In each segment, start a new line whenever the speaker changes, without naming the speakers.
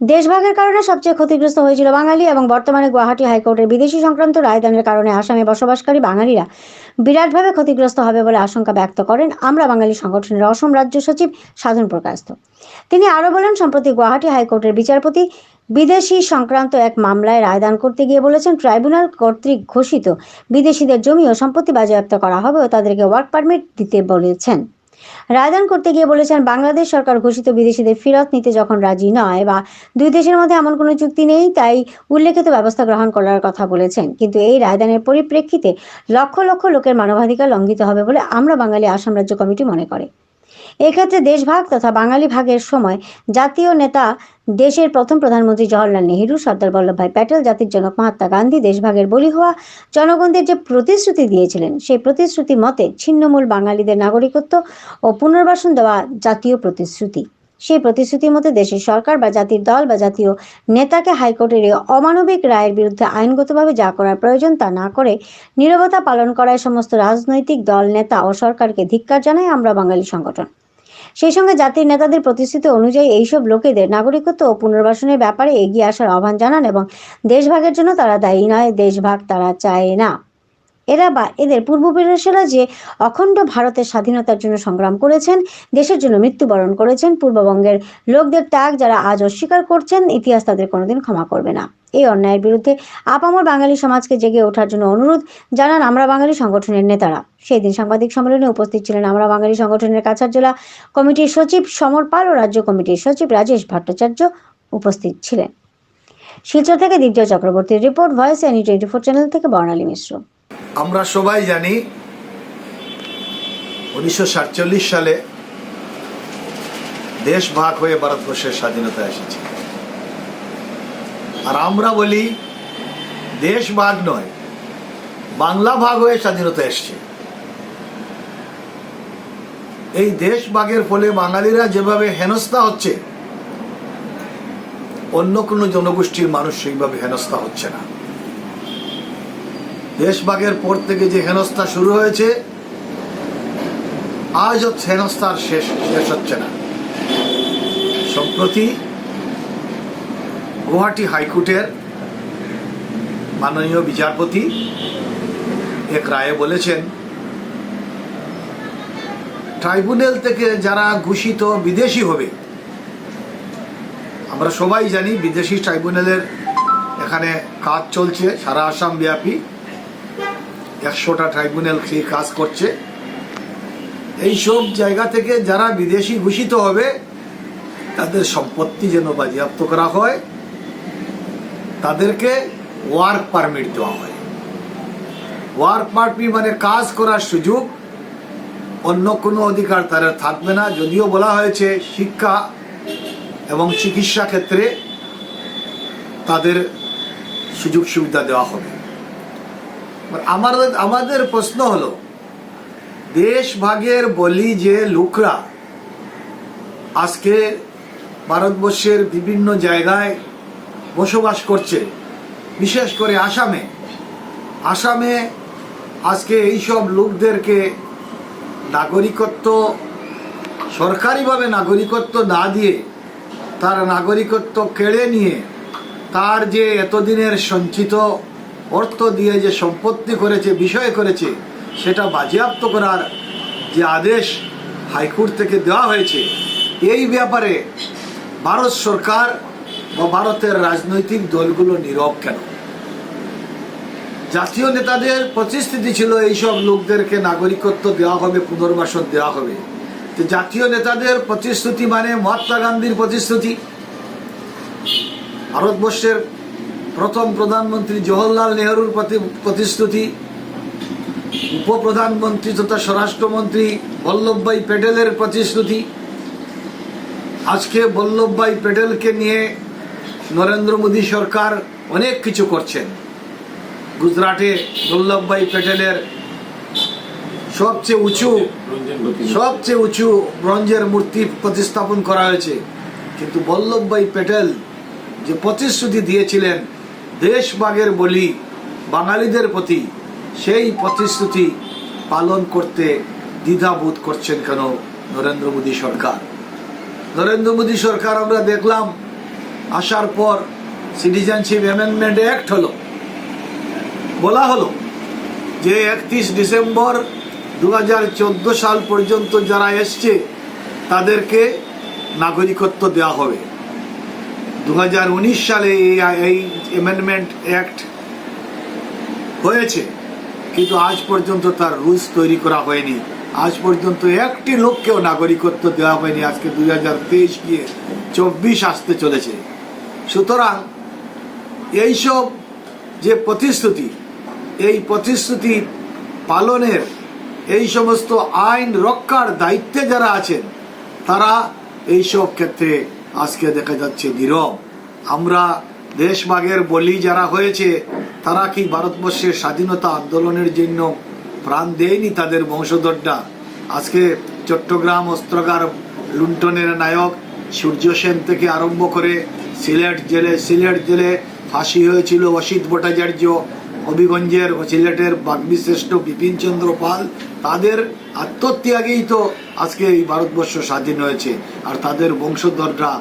দেশভাগের কারণে সবচেয়ে ক্ষতিগ্রস্ত হয়েছিল বাঙালি এবং বর্তমানে গুয়াহাটি হাইকোর্টের বিদেশি সংক্রান্ত রায়দানের কারণে আসামে বসবাসকারী বাঙালিরা বিরাটভাবে ক্ষতিগ্রস্ত হবে বলে আশঙ্কা ব্যক্ত করেন আমরা বাঙালি সংগঠনের অসম রাজ্য সচিব সাধন প্রকাশত। তিনি আরও বলেন, সম্প্রতি গুয়াহাটি হাইকোর্টের বিচারপতি বিদেশি সংক্রান্ত এক মামলায় রায়দান করতে গিয়ে বলেছেন, ট্রাইব্যুনাল কর্তৃক ঘোষিত বিদেশিদের জমি ও সম্পত্তি বাজেয়াপ্ত করা হবে ও তাদেরকে ওয়ার্ক পারমিট দিতে বলেছেন। রায়দান করতে গিয়ে বলেছেন, বাংলাদেশ সরকার ঘোষিত বিদেশিদের ফেরত নিতে যখন রাজি নয় বা দুই দেশের মধ্যে এমন কোনো চুক্তি নেই, তাই উল্লেখিত ব্যবস্থা গ্রহণ করার কথা বলেছেন। কিন্তু এই রায়দানের পরিপ্রেক্ষিতে লক্ষ লক্ষ লোকের মানবাধিকার লঙ্ঘিত হবে বলে আমরা বাঙালি আসাম রাজ্য কমিটি মনে করে। এক্ষেত্রে দেশভাগ তথা বাঙালি ভাগের সময় জাতীয় নেতা দেশের প্রথম প্রধানমন্ত্রী জওহরলাল নেহেরু, সর্দার বল্লভভাই প্যাটেল, জাতির জনক মহাত্মা গান্ধী দেশভাগের বলি হওয়া জনগণদের যে প্রতিশ্রুতি দিয়েছিলেন, সেই প্রতিশ্রুতি মতে ছিন্নমূল বাঙালিদের নাগরিকত্ব ও পুনর্বাসন দেওয়া জাতীয় প্রতিশ্রুতি। সেই প্রতিশ্রুতির মতে দেশের সরকার বা জাতির দল বা জাতীয় নেতাকে হাইকোর্টের অমানবিক রায়ের বিরুদ্ধে আইনগতভাবে যা করার প্রয়োজন তা না করে নীরবতা পালন করায় সমস্ত রাজনৈতিক দল, নেতা ও সরকারকে ধিক্কার জানায় আমরা বাঙালি সংগঠন। সেই সঙ্গে জাতির নেতাদের প্রতিশ্রুতি অনুযায়ী এইসব লোকেদের নাগরিকত্ব ও পুনর্বাসনের ব্যাপারে এগিয়ে আসার আহ্বান জানান এবং দেশভাগের জন্য তারা দায়ী নয়, দেশভাগ তারা চায় না। এরা বা, এদের পূর্বপুরুষেরা যে অখণ্ড ভারতের স্বাধীনতার জন্য সংগ্রাম করেছেন, দেশের জন্য মৃত্যুবরণ করেছেন, পূর্ববঙ্গের লোকদের ত্যাগ যারা আজ অস্বীকার করছেন, ইতিহাস তাদের কোনোদিন ক্ষমা করবে না। এই অন্যায়ের বিরুদ্ধে আপামর বাঙালি সমাজকে জেগে ওঠার জন্য অনুরোধ জানান আমরা বাঙালি সংগঠনের নেতারা। সেই দিন সাংবাদিক সম্মেলনে উপস্থিত ছিলেন আমরা বাঙালি সংগঠনের কাছাড় জেলা কমিটির সচিব সমর পাল ও রাজ্য কমিটির সচিব রাজেশ ভট্টাচার্য উপস্থিত ছিলেন। শিলচর থেকে দিব্য চক্রবর্তীর report, voice any twenty four channel থেকে বর্ণালী মিশ্র।
আমরা সবাই জানি উনিশশো সাতচল্লিশ সালে দেশ ভাগ হয়ে ভারতবর্ষের স্বাধীনতা এসেছে আর আমরা বলি দেশ ভাগ নয়, বাংলা ভাগ হয়ে স্বাধীনতা এসছে। এই দেশ ভাগের ফলে বাঙালিরা যেভাবে হেনস্থা হচ্ছে, অন্য কোনো জনগোষ্ঠীর মানুষ সেইভাবে হেনস্থা হচ্ছে না। দেশভাগের পর থেকে যে হেনস্থা শুরু হয়েছে আজ হেনস্থার শেষ শেষ হচ্ছে না। সম্প্রতি গুয়াহাটি হাইকোর্টের মাননীয় বিচারপতি এক রায়ে বলেছেন, ট্রাইব্যুনাল থেকে যারা ঘোষিত বিদেশি হবে, আমরা সবাই জানি বিদেশি ট্রাইব্যুনালের এখানে কাজ চলছে, সারা আসাম ব্যাপী। একশোটা ট্রাইব্যুনাল সেই কাজ করছে। এইসব জায়গা থেকে যারা বিদেশি ঘোষিত হবে, তাদের সম্পত্তি যেন বাজেয়াপ্ত করা হয়। তাদেরকে ওয়ার্ক পারমিট দেওয়া হয়। ওয়ার্ক পারমিট মানে কাজ করার সুযোগ, অন্য কোনো অধিকার তারা থাকবে না। যদিও বলা হয়েছে শিক্ষা এবং চিকিৎসা ক্ষেত্রে তাদের সুযোগ সুবিধা দেওয়া হবে। আমাদের আমাদের প্রশ্ন হলো দেশ ভাগের বলি যে লোকরা আজকে ভারতবর্ষের বিভিন্ন জায়গায় বসবাস করছে। বিশেষ করে আসামে। আসামে আজকে এইসব লোকদেরকে নাগরিকত্ব, সরকারিভাবে নাগরিকত্ব না দিয়ে তার নাগরিকত্ব কেড়ে নিয়ে তার যে এতদিনের সঞ্চিত অর্থ দিয়ে যে সম্পত্তি করেছে, বিষয় করেছে, সেটা বাজেয়াপ্ত করার যে আদেশ হাইকোর্ট থেকে দেওয়া হয়েছে, এই ব্যাপারে ভারত সরকার ভারতের রাজনৈতিক দলগুলো নীরব কেন? জাতীয় নেতাদের প্রতিশ্রুতি ছিল এইসব লোকদেরকে নাগরিকত্ব দেওয়া হবে, পুনর্বাসন দেওয়া হবে। জাতীয় নেতাদের প্রতিশ্রুতি মানে মহাত্মা গান্ধীর প্রতিশ্রুতি। ভারতবর্ষের প্রথম প্রধানমন্ত্রী জওহরলাল নেহরুর প্রতিশ্রুতি। উপপ্রধানমন্ত্রী তথা স্বরাষ্ট্রমন্ত্রী বল্লভভাই প্যাটেলের প্রতিশ্রুতি। আজকে বল্লভভাই প্যাটেলকে নিয়ে নরেন্দ্র মোদী সরকার অনেক কিছু করছেন। গুজরাটে বল্লভভাই প্যাটেলের সবচেয়ে উঁচু সবচেয়ে উঁচু ব্রঞ্জের মূর্তি প্রতিস্থাপন করা হয়েছে। কিন্তু বল্লভভাই প্যাটেল যে প্রতিশ্রুতি দিয়েছিলেন দেশভাগের বলি বাঙালিদের প্রতি, সেই প্রতিশ্রুতি পালন করতে দ্বিধাবোধ করছেন কেন নরেন্দ্র মোদী সরকার? নরেন্দ্র মোদী সরকার আমরা দেখলাম আসার পর সিটিজেনশিপ অ্যামেন্ডমেন্ট অ্যাক্ট হলো। বলা হলো যে একত্রিশ ডিসেম্বর দু হাজার চোদ্দ সাল পর্যন্ত যারা এসছে, তাদেরকে নাগরিকত্ব দেওয়া হবে। দু হাজার উনিশ সালে এই অ্যামেন্ডমেন্ট অ্যাক্ট হয়েছে, কিন্তু আজ পর্যন্ত তার রুলস তৈরি করা হয়নি। আজ পর্যন্ত একটি লোককেও নাগরিকত্ব দেওয়া হয়নি। আজকে দুই হাজার তেইশ গিয়ে চব্বিশ আসতে চলেছে। সুতরাং এইসব যে প্রতিশ্রুতি, এই প্রতিশ্রুতি পালনের এই সমস্ত আইন রক্ষার দায়িত্বে যারা আছেন, তারা এইসব ক্ষেত্রে আজকে দেখা যাচ্ছে নীরব। আমরা দেশভাগের বলি যারা হয়েছে, তারা কি ভারতবর্ষের স্বাধীনতা আন্দোলনের জন্য প্রাণ দেয়নি তাদের বংশধরটা আজকে চট্টগ্রাম অস্ত্রগার লুণ্ঠনের নায়ক সূর্য সেন থেকে আরম্ভ করে সিলেট জেলে সিলেট জেলে ফাঁসি হয়েছিল অসিত ভট্টাচার্য, হবিগঞ্জের সিলেটের বাগ্মীশ্রেষ্ঠ বিপিন চন্দ্র পাল। তাদের আত্মত্যাগেই তো আজকে এই ভারতবর্ষ স্বাধীন হয়েছে। আর তাদের বংশধররা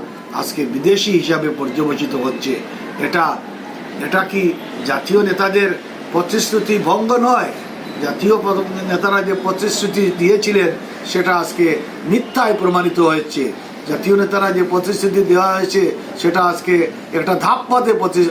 আজকে বিদেশি হিসাবে পর্যবেসিত হচ্ছে। এটা এটা কি জাতীয় নেতাদের প্রতিশ্রুতি ভঙ্গ নয়? জাতীয় নেতারা যে প্রতিশ্রুতি দিয়েছিলেন, সেটা আজকে মিথ্যায় প্রমাণিত হয়েছে। জাতীয় নেতারা যে প্রতিশ্রুতি দেওয়া হয়েছে, সেটা আজকে একটা ধাপ্পাতে প্রতি-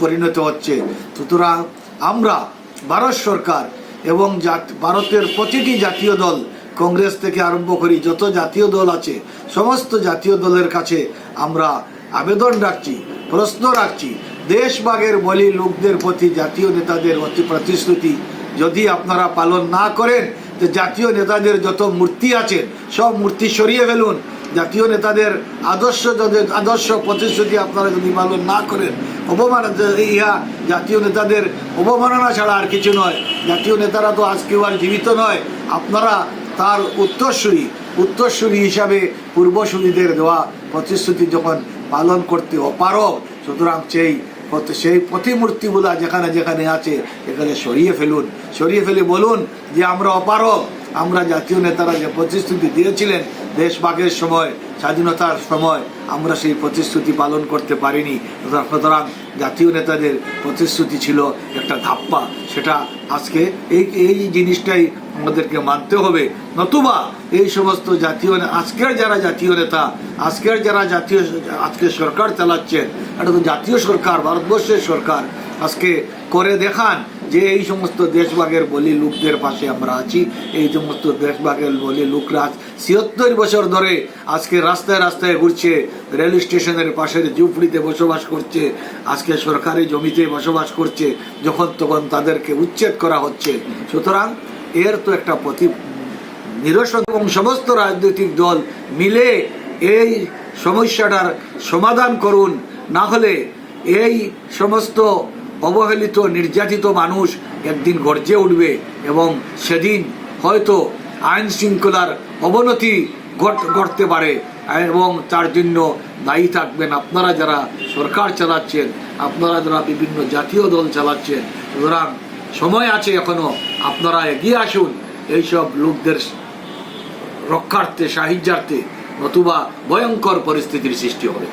পরিণত হচ্ছে। সুতরাং আমরা, ভারত সরকার এবং ভারতের প্রতিটি জাতীয় দল, কংগ্রেস থেকে আরম্ভ করি, যত জাতীয় দল আছে, সমস্ত জাতীয় দলের কাছে আমরা আবেদন রাখছি, প্রশ্ন রাখছি, দেশভাগের বলি লোকদের প্রতি, জাতীয় নেতাদের অতি প্রতিশ্রুতি যদি আপনারা পালন না করেন, তো জাতীয় নেতাদের যত মূর্তি আছে, সব মূর্তি সরিয়ে ফেলুন। জাতীয় নেতাদের আদর্শ যদি, আদর্শ প্রতিশ্রুতি আপনারা যদি পালন না করেন, অপমান ইহা জাতীয় নেতাদের অবমাননা ছাড়া আর কিছু নয়। জাতীয় নেতারা তো আজ কেউ আর জীবিত নয়। আপনারা তার উত্তরসূরি উত্তরসূরি হিসাবে পূর্বসূরিদের দেওয়া প্রতিশ্রুতি যখন পালন করতে অপারগ, সুতরাং সেই সেই প্রতিমূর্তিগুলা যেখানে যেখানে আছে, এখানে সরিয়ে ফেলুন। সরিয়ে ফেলে বলুন যে আমরা অপারগ, আমরা জাতীয় নেতারা যে প্রতিশ্রুতি দিয়েছিলেন দেশভাগের সময়, স্বাধীনতার সময় আমরা সেই প্রতিশ্রুতি পালন করতে পারিনি। সুতরাং জাতীয় নেতাদের প্রতিশ্রুতি ছিল একটা ধাপ্পা। সেটা আজকে এই এই জিনিসটাই আমাদেরকে মানতে হবে। নতুবা এই সমস্ত জাতীয় আজকের যারা জাতীয় নেতা, আজকের যারা জাতীয় আজকে সরকার চালাচ্ছেন, এটা তো জাতীয় সরকার, ভারতবর্ষের সরকার, আজকে করে দেখান যে এই সমস্ত দেশভাগের বলি লোকদের পাশে আমরা আছি, এই সমস্ত দেশভাগের বলি লোকরা ছিয়াত্তর বছর ধরে আজকে রাস্তায় রাস্তায় ঘুরছে, রেল স্টেশনের পাশের ঝুপড়িতে বসবাস করছে, আজকে সরকারি জমিতে বসবাস করছে, যখন তখন তাদেরকে উচ্ছেদ করা হচ্ছে। সুতরাং এর তো একটা প্রতি নিরসন এবং সমস্ত রাজনৈতিক দল মিলে এই সমস্যাটার সমাধান করুন, না হলে এই সমস্ত অবহেলিত, নির্যাতিত মানুষ একদিন গর্জে উঠবে এবং সেদিন হয়তো আইন শৃঙ্খলার অবনতি ঘট- ঘটতে পারে এবং তার জন্য দায়ী থাকবেন আপনারা যারা সরকার চালাচ্ছেন, আপনারা যারা বিভিন্ন জাতীয় দল চালাচ্ছেন। সুতরাং সময় আছে এখনও, আপনারা এগিয়ে আসুন এইসব লোকদের রক্ষার্থে, সাহায্যার্থে নতুবা ভয়ঙ্কর পরিস্থিতির সৃষ্টি হবে।